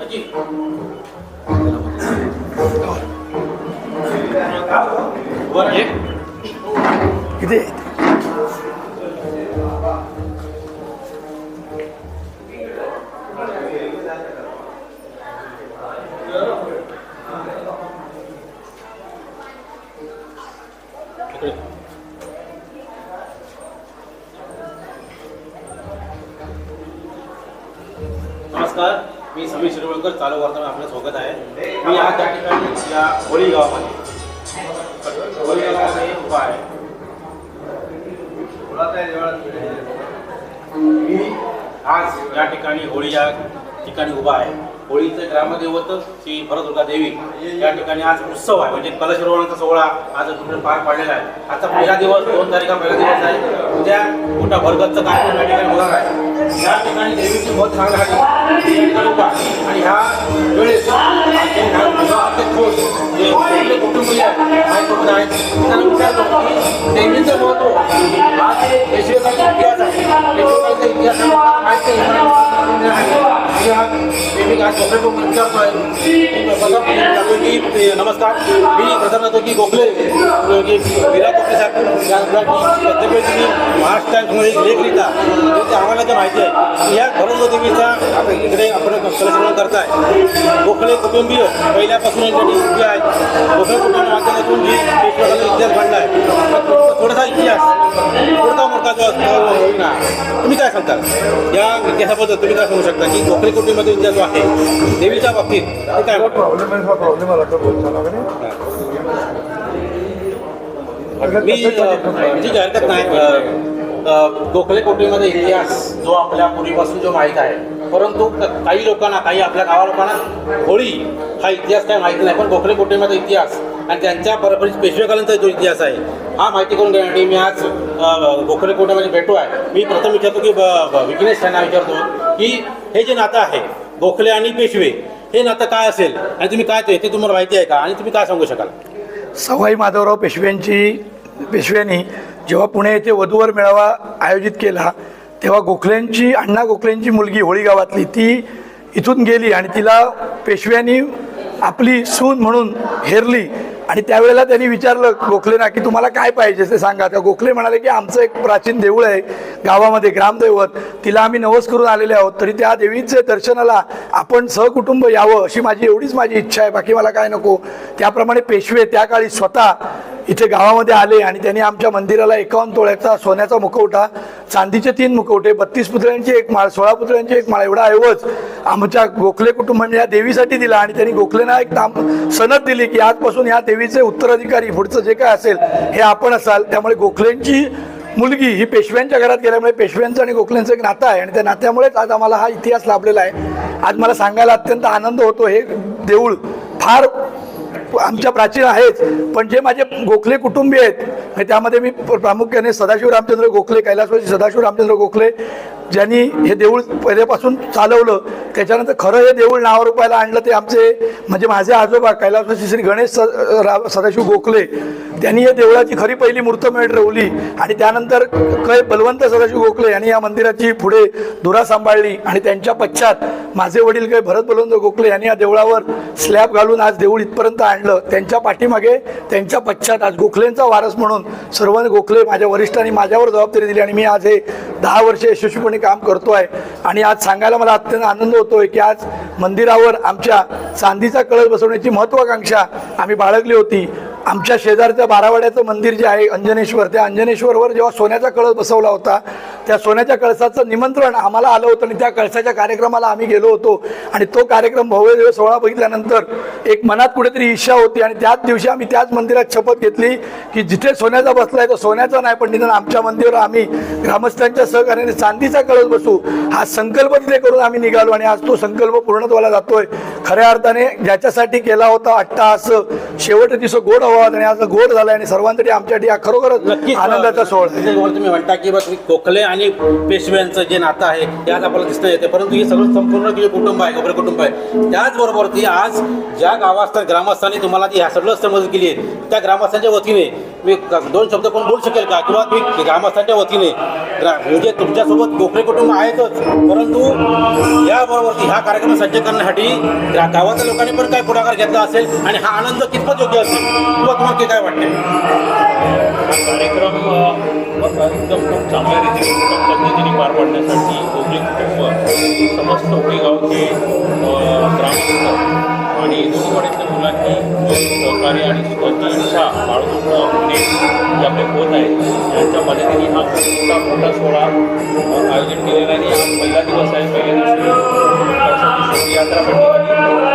अजी. वर ये. किती इकडे. नमस्कार मी समीर शिरवळकर चालू वर्तमान आपलं स्वागत आहे. मी आज त्या ठिकाणी या होळी गावामध्ये होळी गावामध्ये उभा आहे. मी आज या ठिकाणी होळी या ठिकाणी उभा आहे. होळीचं ग्रामदैवत श्री भरदुर्गा देवी या ठिकाणी आज उत्सव आहे. म्हणजे कलशरोहणाचा सोहळा आज तुम्ही पार पाडलेला आहे. आता पहिला दिवस दोन तारीखा पहिला दिवस आहे. उद्या मोठा भरगतचा कार्यक्रम या ठिकाणी होणार आहे. या ठिकाणी देवीची बहुत चांगला आहे आणि ह्या वेळेस जे ह्या आपले कुटुंबीय आहेत काही आहेत त्यांना विचारतो की देवीचं महत्त्व इतिहास आहे. इतिहास आहे. काय मी प्रथम सांगतो की नमस्कार. मी प्रथम की गोखले. की विराट गोखले साहेब प्रत्येक तुम्ही महाराष्ट्र टाइम्समध्ये लेख लिहिता. तर ते आम्हाला तर माहिती आहे. की या भरत देवीचा इकडे आपण करत करताय. गोखले कुटुंबीय पहिल्यापासून आहे. गोखले कुटुंब माध्यमातून जी इतिहास घडला आहे. थोडासा इतिहास. जो असतो होईना तुम्ही काय सांगता? या इतिहासाबद्दल तुम्ही काय सांगू शकता की गोखले कुटुंबाचा इतिहास जो आहे देवीच्या बाबतीत ते काय हा? मी ठीक आहे हरकत नाही गोखले कोटरीमध्ये इतिहास जो आपल्या पूर्वीपासून जो माहीत आहे परंतु काही लोकांना काही आपल्या गावा लोकांना होळी हा इतिहास काय माहिती नाही पण गोखले कोटरीमध्ये इतिहास आणि त्यांच्या परंपरेच्या पेशवेकालांचा जो इतिहास आहे हा माहिती करून घेण्यासाठी मी आज गोखले कोटरीमध्ये भेटू आहे. मी प्रथम विचारतो की ब- ब- विघ्नेश यांना विचारतो की हे जे नातं आहे गोखले आणि पेशवे हे नातं काय असेल? आणि तुम्ही काय ते ते तुम्हाला माहिती आहे का? आणि तुम्ही काय सांगू शकाल? सवाई माधवराव पेशव्यांची पेशव्यांनी जेव्हा पुणे येथे वधूवर मेळावा आयोजित केला तेव्हा गोखलेंची अण्णा गोखलेंची मुलगी होळी गावातली ती इथून गेली आणि तिला पेशव्यांनी आपली सून म्हणून हेरली. आणि त्यावेळेला त्यांनी विचारलं गोखलेना की तुम्हाला काय पाहिजे ते सांगा. त्या गोखले म्हणाले की आमचं एक प्राचीन देऊळ आहे गावामध्ये ग्रामदैवत. तिला आम्ही नवस करून आलेले आहोत. तरी त्या देवीचे दर्शनाला आपण सहकुटुंब यावं अशी माझी एवढीच माझी इच्छा आहे. बाकी मला काय नको. त्याप्रमाणे पेशवे त्या काळी स्वतः इथे गावामध्ये आले आणि त्यांनी आमच्या मंदिराला एकावन्न तोळ्याचा सोन्याचा मुखवटा चांदीचे तीन मुखवटे बत्तीस पुतळ्यांची एक माळ सोळा पुतळ्यांची एक माळ एवढा ऐवज आमच्या गोखले कुटुंबाने या देवीसाठी दिला आणि त्यांनी गोखलेना एक ताम सनद दिली की आजपासून या देवी पदवीचे उत्तराधिकारी पुढचं जे काय असेल हे आपण असाल. त्यामुळे गोखलेंची मुलगी ही पेशव्यांच्या घरात गेल्यामुळे पेशव्यांचं आणि गोखलेंचं एक नातं आहे. आणि त्या नात्यामुळेच आज आम्हाला हा इतिहास लाभलेला आहे. आज मला सांगायला अत्यंत आनंद होतो हे देऊळ. फार आमच्या प्राचीन आहेच पण जे माझे गोखले कुटुंबीय आहेत त्यामध्ये मी प्रामुख्याने सदाशिव रामचंद्र गोखले कैलासवासी सदाशिव रामचंद्र गोखले ज्यांनी हे देऊळ पहिल्यापासून चालवलं त्याच्यानंतर खरं हे देऊळ नाव रुपयाला आणलं ते आमचे म्हणजे माझे आजोबा कैलासवासी श्री गणेश स सदाशिव गोखले त्यांनी या देवळाची खरी पहिली मूर्तमेढ रवली आणि त्यानंतर कै बलवंत सदाशिव गोखले यांनी या मंदिराची पुढे धुरा सांभाळली आणि त्यांच्या पश्चात माझे वडील काय भरत बलवंत गोखले यांनी या देवळावर स्लॅब घालून आज देऊळ इथपर्यंत आणलं. त्यांच्या पाठीमागे त्यांच्या पश्चात आज गोखलेंचा वारस म्हणून सर्व गोखले माझ्या वरिष्ठांनी माझ्यावर जबाबदारी दिली आणि मी आज हे दहा वर्ष यशस्वीपणे काम करतो आहे आणि आज सांगायला मला अत्यंत आनंद होतोय की आज मंदिरावर आमच्या चांदीचा कळस बसवण्याची महत्त्वाकांक्षा आम्ही बाळगली होती. आमच्या शेजारच्या बारावाड्याचं मंदिर जे आहे अंजनेश्वर त्या अंजनेश्वरवर जेव्हा सोन्याचा कळस बसवला होता त्या सोन्याच्या कळसाचं निमंत्रण आम्हाला आलं होतं आणि त्या कळसाच्या कार्यक्रमाला आम्ही गेलो होतो. आणि तो कार्यक्रम भव्य सोहळा बघितल्यानंतर एक मनात कुठेतरी इच्छा होती आणि त्याच दिवशी आम्ही त्याच मंदिरात शपथ घेतली की जिथे सोन्याचा बसलाय तो सोन्याचा नाही पण निदान आमच्या मंदिरावर आम्ही ग्रामस्थांच्या सहकार्याने चांदीचा कळस बसू हा संकल्प तिथे करून आम्ही निघालो आणि आज तो संकल्प पूर्णत्वाला जातोय. खऱ्या अर्थाने ज्याच्यासाठी केला होता अट्टाहास शेवट दिवस गोड हवा आणि आज गोड झाला आणि सर्वांसाठी आमच्यासाठी हा खरोखरच आनंदाचा सोहळा. तुम्ही म्हणता की बा तुम्ही गोखले आणि पेशव्यांचं जे नातं आहे ते आज आपल्याला दिसतं येते. परंतु हे सगळं संपूर्ण जे कुटुंब आहे गोखले कुटुंब आहे त्याचबरोबर ती आज ज्या गावास्थ ग्रामस्थांनी तुम्हाला ती ह्या सगळं मदत केली आहे त्या ग्रामस्थांच्या वतीने मी दोन शब्द कोण बोलू शकेल का? किंवा तुम्ही ग्रामस्थांच्या वतीने ग्रा म्हणजे तुमच्यासोबत गोखले कुटुंब आहेतच परंतु याबरोबर ह्या कार्यक्रम सज्ज करण्यासाठी गावातल्या गावाच्या लोकांनी पण काय पुढाकार घेतला असेल आणि हा आनंद कितपत योग्य असेल? किंवा तुम्हाला ते काय वाटते कार्यक्रम एकदम खूप चांगल्या रीतीने उत्तम पद्धतीने पार पाडण्यासाठी कोकणी कुटुंब समस्त होळी गावचे ग्रामस्थ आणि दोन्हीवाडीतल्या मुलांनी सहकार्य आणि स्वतःची इच्छा बाळगून पुणे जे आपले होत आहेत त्यांच्या मदतीने हा मोठा मोठा सोहळा अ, आयोजित केलेला आहे. आणि हा पहिला दिवस आहे पहिल्या दिवशी यात्रा शोभायात्रा पण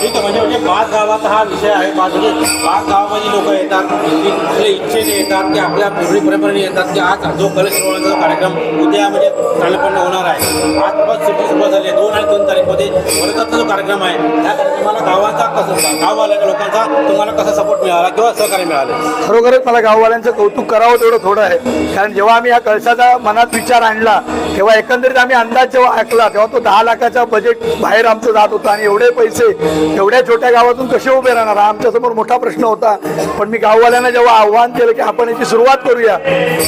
ठीक आहे म्हणजे म्हणजे पाच गावात हा विषय आहे पाच म्हणजे पाच गावामध्ये लोक येतात की आपल्या इच्छेने येतात की आपल्या पूर्वी परंपरेने येतात की आज जो कलश कार्यक्रम उद्या म्हणजे चांगल्यापणे होणार आहे. आजपास सुट्टी सुरुवात झाली दोन आणि दोन तारीखमध्ये वर्धाचा जो कार्यक्रम आहे त्या कार्यक्रमाला गावाचा कसं गाववाल्या लोकांचा तुम्हाला कसा सपोर्ट मिळाला किंवा सहकार्य मिळालं? खरोखरच मला गाववाल्यांचं कौतुक करावं तेवढं थोडं आहे. कारण जेव्हा आम्ही या कळसाचा मनात विचार आणला तेव्हा एकंदरीत आम्ही अंदाज जेव्हा ऐकला तेव्हा तो दहा लाखाचा बजेट बाहेर आमचं जात होता आणि एवढे पैसे एवढ्या छोट्या गावातून कसे उभे राहणार? हा आमच्यासमोर मोठा प्रश्न होता. पण मी गाववाल्यांना जेव्हा आव्हान केलं की आपण याची सुरुवात करूया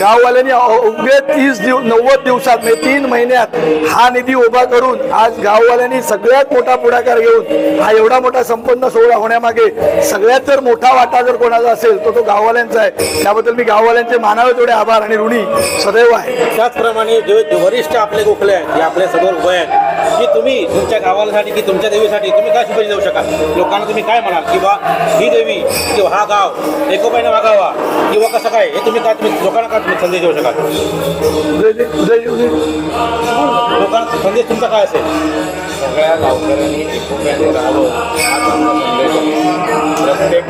गाववाल्यांनी अवघे तीस दिव नव्वद दिवसात म्हणजे तीन महिन्यात हा निधी उभा करून आज गाववाल्यांनी सगळ्यात मोठा पुढाकार घेऊन हा एवढा मोठा संपन्न सोहळा होण्यामागे सगळ्यात जर मोठा वाटा जर कोणाचा असेल तो तो गाववाल्यांचा आहे. त्याबद्दल मी गाववाल्यांचे मानावे तेवढे आभार आणि ऋणी सदैव आहे. त्याचप्रमाणे जे जे वरिष्ठ आपले गोखले आहेत जे आपल्यासमोर उभे आहेत की तुम्ही तुमच्या गावासाठी की तुमच्या देवीसाठी तुम्ही काय शुभेच्छा देऊ शकाल? लोकांना तुम्ही काय म्हणाल? किंवा ही देवी किंवा हा गाव एकोपाने वागावा किंवा कसं काय हे तुम्ही काय तुम्ही लोकांना काय तुम्ही संदेश देऊ शकाल? लोकांना संदेश तुमचा काय असेल? सगळ्या गावकऱ्यांनी एकोप्याने राहावं प्रत्येक